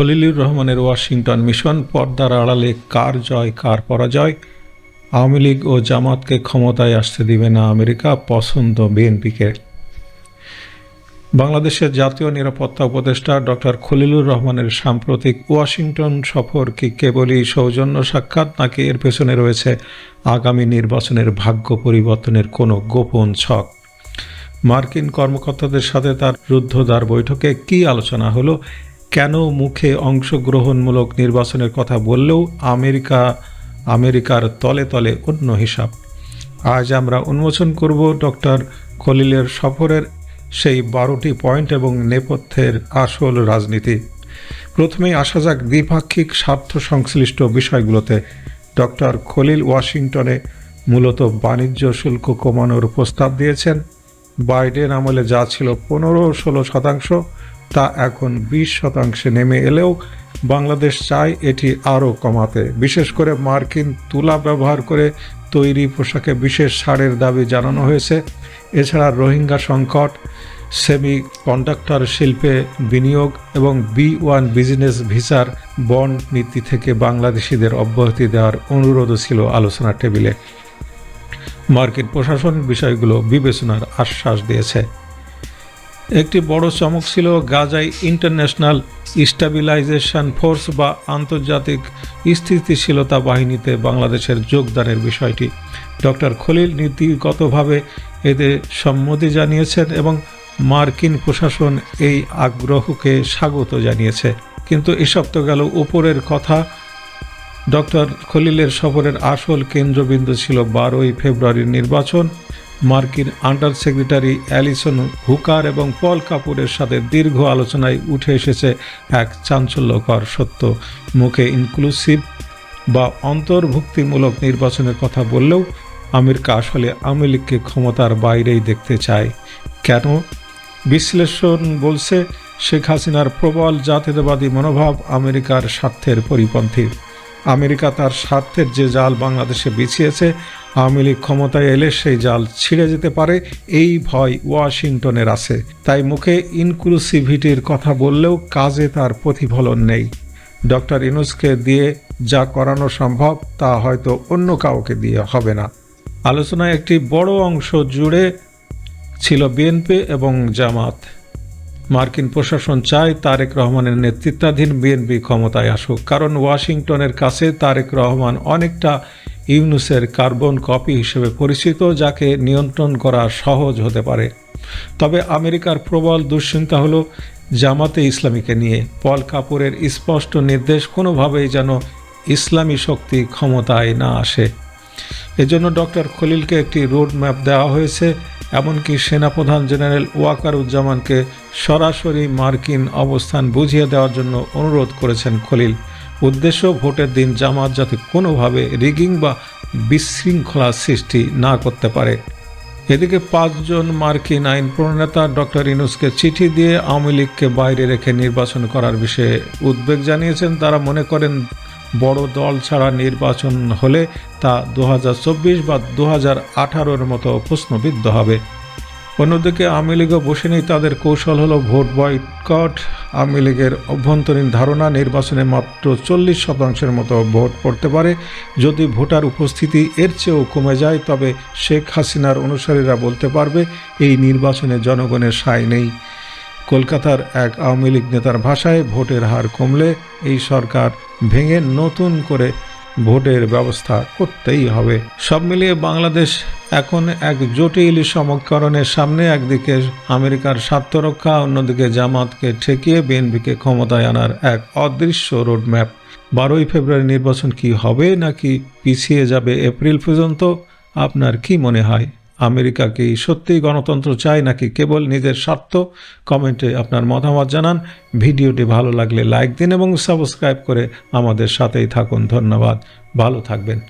খলিলুর রহমানের Washington mission, পর্দার আড়ালে কার জয়, কার পরাজয়? আওয়ামী লীগ ও জামাতকে ক্ষমতায় আসতে দিবে না আমেরিকা, পছন্দ বিএনপিকে। বাংলাদেশের জাতীয় নিরাপত্তা উপদেষ্টা ডক্টর খলিলুর রহমানের সাম্প্রতিক ওয়াশিংটন সফর কি কেবলই সৌজন্য সাক্ষাৎ, নাকি এর পেছনে রয়েছে আগামী নির্বাচনের ভাগ্য পরিবর্তনের কোনো গোপন ছক? মার্কিন কর্মকর্তাদের সাথে তার রুদ্ধদ্বার বৈঠকে কী আলোচনা হলো? কেন মুখে অংশগ্রহণমূলক নির্বাচনের কথা বললেও আমেরিকা, আমেরিকার তলে তলে অন্য হিসাব। আজ আমরা উন্মোচন করব ডক্টর খলিলের সফরের সেই বারোটি পয়েন্ট এবং নেপথ্যের আসল রাজনীতি। প্রথমেই আসা যাক দ্বিপাক্ষিক স্বার্থ সংশ্লিষ্ট বিষয়গুলোতে। ডক্টর খলিল ওয়াশিংটনে মূলত বাণিজ্য শুল্ক কমানোর প্রস্তাব দিয়েছেন। বাইডেন আমলে যা ছিল পনেরো ষোলো শতাংশ তা এখন বিশ শতাংশে নেমে এলেও বাংলাদেশ চায় এটি আরও কমাতে। বিশেষ করে মার্কিন তুলা ব্যবহার করে তৈরি পোশাকে বিশেষ ছাড়ের দাবি জানানো হয়েছে। এছাড়া রোহিঙ্গা সংকট সেমি কন্ডাক্টর শিল্পে বিনিয়োগ এবং বি ওয়ান বিজনেস ভিসার বন্ড নীতি থেকে বাংলাদেশিদের অব্যাহতি দেওয়ার অনুরোধও ছিল আলোচনার টেবিলে। মার্কিন প্রশাসন বিষয়গুলো বিবেচনার আশ্বাস দিয়েছে। একটি বড় চমক ছিল গাজায় ইন্টারন্যাশনাল স্টাবিলাইজেশন ফোর্স বা আন্তর্জাতিক স্থিতিশীলতা বাহিনীতে বাংলাদেশের যোগদানের বিষয়টি। ডক্টর খলিল নীতিগতভাবে এতে সম্মতি জানিয়েছেন এবং মার্কিন প্রশাসন এই আগ্রহকে স্বাগত জানিয়েছে। কিন্তু এসব তো গেল উপরের কথা। ডক্টর খলিলের সফরের আসল কেন্দ্রবিন্দু ছিল বারোই ফেব্রুয়ারির নির্বাচন। মার্কিন আন্ডার সেক্রেটারি অ্যালিসন হুকার এবং পল কাপুরের সাথে দীর্ঘ আলোচনায় উঠে এসেছে এক চাঞ্চল্যকর সত্য। মুখে ইনক্লুসিভ বা অন্তর্ভুক্তিমূলক নির্বাচনের কথা বললেও আমেরিকা আসলে আওয়ামী লীগকে ক্ষমতার বাইরেই দেখতে চায়। কেন? বিশ্লেষণ বলছে শেখ হাসিনার প্রবল জাতীয়তাবাদী মনোভাব আমেরিকার স্বার্থের পরিপন্থী। আমেরিকা তার স্বার্থের যে জাল বাংলাদেশে বিছিয়েছে আওয়ামী লীগ ক্ষমতায় এলে সেই জাল ছিঁড়ে যেতে পারে, এই ভয় ওয়াশিংটনের আছে। তাই মুখে ইনক্লুসিভিটির কথা বললেও কাজে তার প্রতিফলন নেই। ডক্টর ইনুসকে দিয়ে যা করানো সম্ভব, তা হয়তো অন্য কাউকে দিয়ে হবে না। আলোচনায় একটি বড় অংশ জুড়ে ছিল বিএনপি এবং জামাত। মার্কিন প্রশাসন চায় তারেক রহমানের নেতৃত্বাধীন বিএনপি ক্ষমতায় আসুক, কারণ ওয়াশিংটনের কাছে তারেক রহমান অনেকটা ইউনুসের কার্বন কপি হিসেবে পরিচিত, যাকে নিয়ন্ত্রণ করা সহজ হতে পারে। তবে আমেরিকার প্রবল দুশ্চিন্তা হলো জামাতে ইসলামীকে নিয়ে। পল কাপুরের স্পষ্ট নির্দেশ কোনোভাবেই যেন ইসলামী শক্তি ক্ষমতায় না আসে। এজন্য ডক্টর খলিলকে একটি রোড ম্যাপ দেওয়া হয়েছে, এমনকি সেনাপ্রধান জেনারেল ওয়াকারুজ্জামানকে সরাসরি মার্কিন অবস্থান বুঝিয়ে দেওয়ার জন্য অনুরোধ করেছেন খলিল। উদ্দেশ্য ভোটের দিন জামাত যাতে কোনোভাবে রিগিং বা বিশৃঙ্খলা সৃষ্টি না করতে পারে। এদিকে পাঁচজন মার্কিন আইন প্রণেতা ডক্টর ইনুসকে চিঠি দিয়ে আওয়ামী লীগকে বাইরে রেখে নির্বাচন করার বিষয়ে উদ্বেগ জানিয়েছেন। তারা মনে করেন, বড় দল ছাড়া নির্বাচন হলে তা দু বা দু হাজার মতো প্রশ্নবিদ্ধ হবে। অন্যদিকে আওয়ামী লীগও বসে নেই তাদের কৌশল হলো ভোট বয়কট। আওয়ামী লীগের অভ্যন্তরীণ ধারণা, নির্বাচনে মাত্র চল্লিশ শতাংশের মতো ভোট পড়তে পারে। যদি ভোটার উপস্থিতি এর চেয়েও কমে যায়, তবে শেখ হাসিনার অনুসারীরা বলতে পারবে, এই নির্বাচনে জনগণের সায় নেই। কলকাতার এক আওয়ামী লীগ নেতার ভাষায়, ভোটের হার কমলে এই সরকার ভেঙে নতুন করে ভোটের ব্যবস্থা করতেই হবে। সব মিলিয়ে বাংলাদেশ এখন এক জটিল সমীকরণের সামনে, একদিকে আমেরিকার স্বার্থ রক্ষা অন্যদিকে জামাতকে ঠেকিয়ে বিএনপিকে ক্ষমতায় আনার এক অদৃশ্য রোডম্যাপ। বারোই ফেব্রুয়ারি নির্বাচন কি হবে, নাকি পিছিয়ে যাবে এপ্রিল পর্যন্ত? আপনার কি মনে হয়? আমেরিকা কি সত্যিই গণতন্ত্র চায় নাকি কেবল নিজের স্বার্থ? কমেন্টে আপনার মতামত জানান। ভিডিওটি ভালো লাগলে লাইক দিন এবং সাবস্ক্রাইব করে আমাদের সাথেই থাকুন। ধন্যবাদ। ভালো থাকবেন।